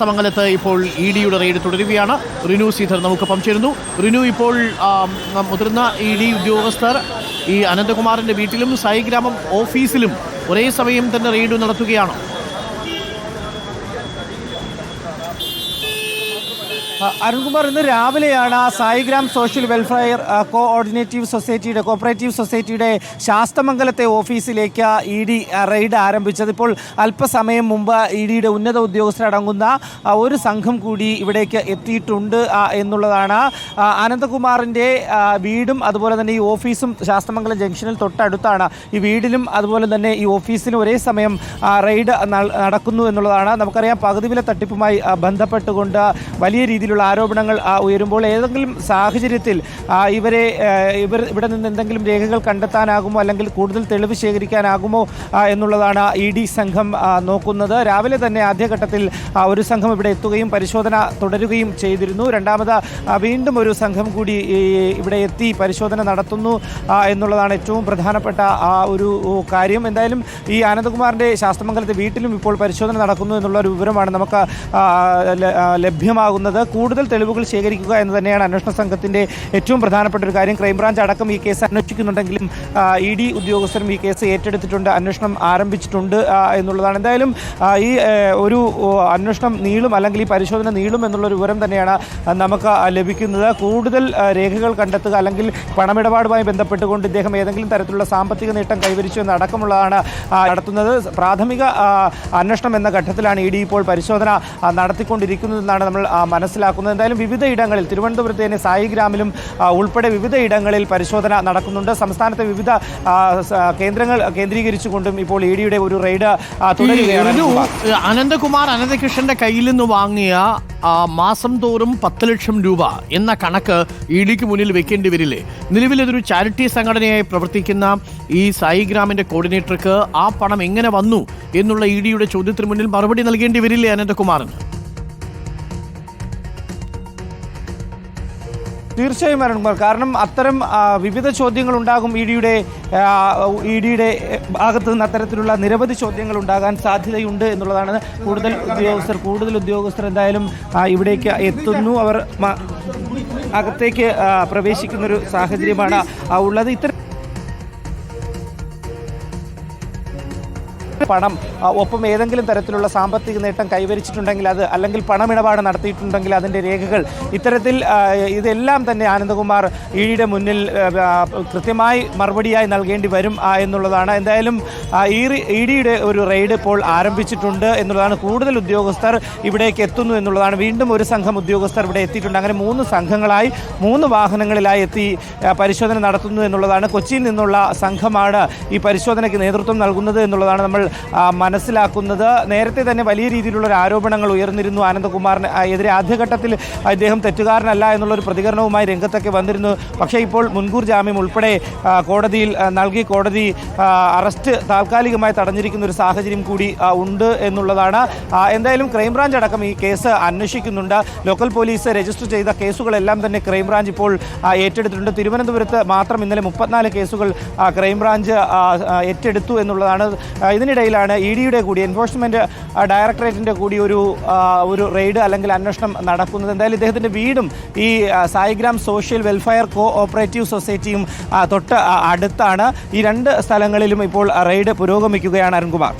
തമംഗലത്ത് ഇപ്പോൾ ഇ ഡിയുടെ റെയ്ഡ് തുടരുകയാണ്. റിനു ശ്രീധർ നമുക്കൊപ്പം ചേരുന്നു റിനു ഇപ്പോൾ മുതിർന്ന ഇ ഡി ഉദ്യോഗസ്ഥർ ഈ അനന്തകുമാറിന്റെ വീട്ടിലും സായിഗ്രാമം ഓഫീസിലും ഒരേ സമയം തന്നെ റെയ്ഡ് നടത്തുകയാണ്. അരുൺകുമാർ ഇന്ന് രാവിലെയാണ് സായിഗ്രാം സോഷ്യൽ വെൽഫെയർ കോഓർഡിനേറ്റീവ് സൊസൈറ്റിയുടെ കോപ്പറേറ്റീവ് സൊസൈറ്റിയുടെ ശാസ്തമംഗലത്തെ ഓഫീസിലേക്ക് ഇ ഡി റെയ്ഡ് ആരംഭിച്ചത്. ഇപ്പോൾ അല്പസമയം മുമ്പ് ഇ ഡിയുടെ ഉന്നത ഉദ്യോഗസ്ഥരടങ്ങുന്ന ഒരു സംഘം കൂടി ഇവിടേക്ക് എത്തിയിട്ടുണ്ട് എന്നുള്ളതാണ്. അനന്തകുമാറിന്റെ വീടും അതുപോലെ തന്നെ ഈ ഓഫീസും ശാസ്തമംഗലം ജംഗ്ഷനിൽ തൊട്ടടുത്താണ്. ഈ വീടിലും അതുപോലെ തന്നെ ഈ ഓഫീസിലും ഒരേ സമയം റെയ്ഡ് നടക്കുന്നു എന്നുള്ളതാണ്. നമുക്കറിയാം പകുതി വില തട്ടിപ്പുമായി ബന്ധപ്പെട്ടുകൊണ്ട് വലിയ രീതിയിലുള്ള ആരോപണങ്ങൾ ഉയരുമ്പോൾ ഏതെങ്കിലും സാഹചര്യത്തിൽ ഇവരെ ഇവർ ഇവിടെ നിന്ന് എന്തെങ്കിലും രേഖകൾ കണ്ടെത്താനാകുമോ അല്ലെങ്കിൽ കൂടുതൽ തെളിവ് ശേഖരിക്കാനാകുമോ എന്നുള്ളതാണ് ഇ ഡി സംഘം നോക്കുന്നത്. രാവിലെ തന്നെ ആദ്യഘട്ടത്തിൽ ഒരു സംഘം ഇവിടെ എത്തുകയും പരിശോധന തുടരുകയും ചെയ്തിരുന്നു. രണ്ടാമത് വീണ്ടും ഒരു സംഘം കൂടി ഇവിടെ എത്തി പരിശോധന നടത്തുന്നു എന്നുള്ളതാണ് ഏറ്റവും പ്രധാനപ്പെട്ട ആ ഒരു കാര്യം. എന്തായാലും ഈ ആനന്ദകുമാറിന്റെ ശാസ്ത്രമംഗലത്തെ വീട്ടിലും ഇപ്പോൾ പരിശോധന നടക്കുന്നു എന്നുള്ള ഒരു വിവരമാണ് നമുക്ക് ലഭ്യമാകുന്നത്. കൂടുതൽ തെളിവുകൾ ശേഖരിക്കുക എന്ന് തന്നെയാണ് അന്വേഷണ സംഘത്തിന്റെ ഏറ്റവും പ്രധാനപ്പെട്ട ഒരു കാര്യം. ക്രൈംബ്രാഞ്ച് അടക്കം ഈ കേസ് അന്വേഷിക്കുന്നുണ്ടെങ്കിലും ഇ ഡി ഉദ്യോഗസ്ഥരും ഈ കേസ് ഏറ്റെടുത്തിട്ടുണ്ട് അന്വേഷണം ആരംഭിച്ചിട്ടുണ്ട് എന്നുള്ളതാണ്. എന്തായാലും ഈ ഒരു അന്വേഷണം നീളും അല്ലെങ്കിൽ ഈ പരിശോധന നീളും എന്നുള്ള ഒരു വിവരം തന്നെയാണ് നമുക്ക് ലഭിക്കുന്നത്. കൂടുതൽ രേഖകൾ കണ്ടെത്തുക അല്ലെങ്കിൽ പണമിടപാടുമായി ബന്ധപ്പെട്ടുകൊണ്ട് ഇദ്ദേഹം ഏതെങ്കിലും തരത്തിലുള്ള സാമ്പത്തിക നേട്ടം കൈവരിച്ചു എന്നടക്കമുള്ളതാണ് നടത്തുന്നത്. പ്രാഥമിക അന്വേഷണം എന്ന ഘട്ടത്തിലാണ് ഇ ഡി ഇപ്പോൾ പരിശോധന നടത്തിക്കൊണ്ടിരിക്കുന്നതെന്നാണ് നമ്മൾ ആ, മനസ്സിലാക്കുന്നത്. എന്തായാലും വിവിധ ഇടങ്ങളിൽ തിരുവനന്തപുരത്ത് തന്നെ സായിഗ്രാമിലും ഉൾപ്പെടെ വിവിധ ഇടങ്ങളിൽ പരിശോധന നടക്കുന്നുണ്ട്. സംസ്ഥാനത്തെ വിവിധ കേന്ദ്രങ്ങൾ കേന്ദ്രീകരിച്ചുകൊണ്ടും ഇപ്പോൾ ഇ ഡിയുടെ ഒരു റെയ്ഡ് തുടരുകയാണ് അനന്തകുമാർ അനന്തകൃഷ്ണന്റെ കയ്യിൽ നിന്ന് വാങ്ങിയ മാസം തോറും പത്ത് ലക്ഷം രൂപ എന്ന കണക്ക് ഇ ഡിക്ക് മുന്നിൽ വെക്കേണ്ടി വരില്ലേ? നിലവിൽ ഇതൊരു ചാരിറ്റി സംഘടനയായി പ്രവർത്തിക്കുന്ന ഈ സായിഗ്രാമിന്റെ കോർഡിനേറ്റർക്ക് ആ പണം എങ്ങനെ വന്നു എന്നുള്ള ഇ ഡിയുടെ ചോദ്യത്തിന് മുന്നിൽ മറുപടി നൽകേണ്ടി വരില്ലേ അനന്തകുമാറിന്? തീർച്ചയായും വരണം. കാരണം അത്തരം വിവിധ ചോദ്യങ്ങൾ ഉണ്ടാകും ഇ ഡിയുടെ ഇ ഡിയുടെ ഭാഗത്ത് നിന്ന് അത്തരത്തിലുള്ള നിരവധി ചോദ്യങ്ങൾ ഉണ്ടാകാൻ സാധ്യതയുണ്ട് എന്നുള്ളതാണ് കൂടുതൽ ഉദ്യോഗസ്ഥർ കൂടുതൽ ഉദ്യോഗസ്ഥർ എന്തായാലും ഇവിടേക്ക് എത്തുന്നു. അവർ അകത്തേക്ക് പ്രവേശിക്കുന്നൊരു സാഹചര്യമാണ് ഉള്ളത്. ഇത്തരം പണം ഒപ്പം ഏതെങ്കിലും തരത്തിലുള്ള സാമ്പത്തിക നേട്ടം കൈവരിച്ചിട്ടുണ്ടെങ്കിൽ അത് അല്ലെങ്കിൽ പണമിടപാട് നടത്തിയിട്ടുണ്ടെങ്കിൽ അതിന്റെ രേഖകൾ. ഇത്തരത്തിൽ ഇതെല്ലാം തന്നെ ആനന്ദകുമാർ ഇഡിയുടെ മുന്നിൽ കൃത്യമായി മറുപടിയായി നൽകേണ്ടി വരും എന്നുള്ളതാണ്. എന്തായാലും ഇ ഡിയുടെ ഒരു റെയ്ഡ് ഇപ്പോൾ ആരംഭിച്ചിട്ടുണ്ട് എന്നുള്ളതാണ് കൂടുതൽ ഉദ്യോഗസ്ഥർ ഇവിടേക്ക് എത്തുന്നു എന്നുള്ളതാണ്. വീണ്ടും ഒരു സംഘം ഉദ്യോഗസ്ഥർ ഇവിടെ എത്തിയിട്ടുണ്ട്. അങ്ങനെ മൂന്ന് സംഘങ്ങളായി മൂന്ന് വാഹനങ്ങളിലായി എത്തി പരിശോധന നടത്തുന്നു എന്നുള്ളതാണ്. കൊച്ചിയിൽ നിന്നുള്ള സംഘമാണ് ഈ പരിശോധനയ്ക്ക് നേതൃത്വം നൽകുന്നത് എന്നുള്ളതാണ് നമ്മൾ മനസ്സിലാക്കുന്നത്. നേരത്തെ തന്നെ വലിയ രീതിയിലുള്ള ഒരു ആരോപണങ്ങൾ ഉയർന്നിരുന്നു. ആനന്ദകുമാറിന് എതിരെ ആദ്യഘട്ടത്തിൽ അദ്ദേഹം തെറ്റുകാരനല്ല എന്നുള്ളൊരു പ്രതികരണവുമായി രംഗത്തൊക്കെ വന്നിരുന്നു. പക്ഷേ ഇപ്പോൾ മുൻകൂർ ജാമ്യം ഉൾപ്പെടെ കോടതിയിൽ നൽകി കോടതി അറസ്റ്റ് താൽക്കാലികമായി തടഞ്ഞിരിക്കുന്ന ഒരു സാഹചര്യം കൂടി ഉണ്ട് എന്നുള്ളതാണ്. എന്തായാലും ക്രൈംബ്രാഞ്ച് അടക്കം ഈ കേസ് അന്വേഷിക്കുന്നുണ്ട്. ലോക്കൽ പോലീസ് രജിസ്റ്റർ ചെയ്ത കേസുകളെല്ലാം തന്നെ ക്രൈംബ്രാഞ്ച് ഇപ്പോൾ ഏറ്റെടുത്തിട്ടുണ്ട്. തിരുവനന്തപുരത്ത് മാത്രം ഇന്നലെ മുപ്പത്തിനാല് കേസുകൾ ക്രൈംബ്രാഞ്ച് ഏറ്റെടുത്തു എന്നുള്ളതാണ്. ആ, ഇതിനിടയിലാണ് ഇ ഡിയുടെ കൂടി എൻഫോഴ്സ്മെന്റ് ഡയറക്ടറേറ്റിന്റെ കൂടി ഒരു ഒരു റെയ്ഡ് അല്ലെങ്കിൽ അന്വേഷണം നടക്കുന്നത്. എന്തായാലും ഇദ്ദേഹത്തിന്റെ വീടും ഈ Saigram social welfare co operative സൊസൈറ്റിയും തൊട്ട് അടുത്താണ്. ഈ രണ്ട് സ്ഥലങ്ങളിലും ഇപ്പോൾ റെയ്ഡ് പുരോഗമിക്കുകയാണ് അരുൺകുമാർ.